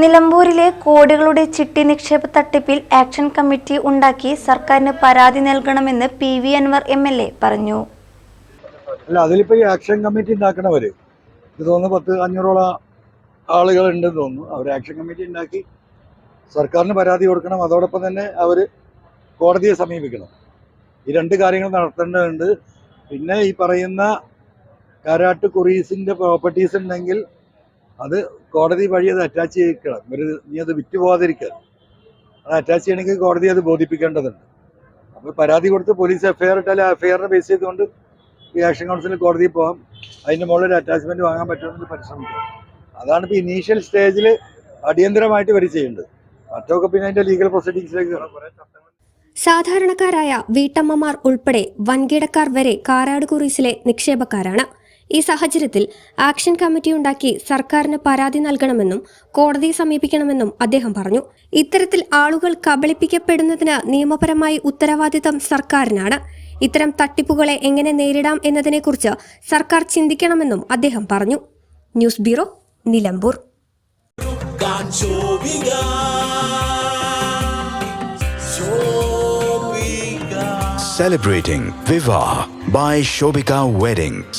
നിലമ്പൂരിലെ കോടികളുടെ ചിട്ടി നിക്ഷേപ തട്ടിപ്പിൽ ആക്ഷൻ കമ്മിറ്റി ഉണ്ടാക്കി സർക്കാരിന് പരാതി നൽകണമെന്ന് P V Anvar M L A പറഞ്ഞു. അല്ല അതിലിപ്പോ ഈ ആക്ഷൻ കമ്മിറ്റി ഉണ്ടാക്കണവര് ഇത് തോന്നുന്നു പത്ത് അഞ്ഞൂറോളം ആളുകൾ ഉണ്ടെന്ന് തോന്നുന്നു. അവർ ആക്ഷൻ കമ്മിറ്റി ഉണ്ടാക്കി സർക്കാരിന് പരാതി കൊടുക്കണം. അതോടൊപ്പം തന്നെ അവർ കോടതിയെ സമീപിക്കണം. ഈ രണ്ട് കാര്യങ്ങൾ നടത്തേണ്ടതുണ്ട്. പിന്നെ ഈ പറയുന്ന കാരാട്ട് കുറീസിന്റെ പ്രോപ്പർട്ടീസ് ഉണ്ടെങ്കിൽ അത് കോടതി വഴി അത് അറ്റാച്ച് ചെയ്യിക്കണം. ഇവർ നീ അത് വിറ്റ് പോകാതിരിക്കുക അത് അറ്റാച്ച് ചെയ്യണമെങ്കിൽ കോടതി അത് ബോധിപ്പിക്കേണ്ടതുണ്ട്. അപ്പോൾ പരാതി കൊടുത്ത് പോലീസ് എഫ്ഐആർ ഇട്ടാൽ എഫ്ഐആറിനെ ബേസ് ചെയ്തുകൊണ്ട് ഈ ആക്ഷൻ കൗൺസിലിൽ കോടതിയിൽ പോകാം അതിന്റെ മുകളിൽ ഒരു അറ്റാച്ച്മെന്റ് വാങ്ങാൻ പറ്റുമെന്ന് പരിശ്രമിക്കാം. അതാണ് ഇപ്പോൾ ഇനീഷ്യൽ സ്റ്റേജിൽ അടിയന്തരമായിട്ട് വരി ചെയ്യേണ്ടത്. മറ്റൊക്കെ പിന്നെ അതിന്റെ ലീഗൽ പ്രൊസീഡിങ്സിലേക്ക് സാധാരണക്കാരായ വീട്ടമ്മമാർ ഉൾപ്പെടെ വൻകിടക്കാർ വരെ കാരാട് കുറീസിലെ നിക്ഷേപക്കാരാണ്. ഈ സാഹചര്യത്തിൽ ആക്ഷൻ കമ്മിറ്റി ഉണ്ടാക്കി സർക്കാരിന് പരാതി നൽകണമെന്നും കോടതിയെ സമീപിക്കണമെന്നും അദ്ദേഹം പറഞ്ഞു. ഇത്തരത്തിൽ ആളുകൾ കബളിപ്പിക്കപ്പെടുന്നതിന് നിയമപരമായി ഉത്തരവാദിത്തം സർക്കാരിനാണ്. ഇത്തരം തട്ടിപ്പുകളെ എങ്ങനെ നേരിടാം എന്നതിനെക്കുറിച്ച് സർക്കാർ ചിന്തിക്കണമെന്നും അദ്ദേഹം പറഞ്ഞു. News bureau Nilambur. Celebrating Viva by Shobika Weddings.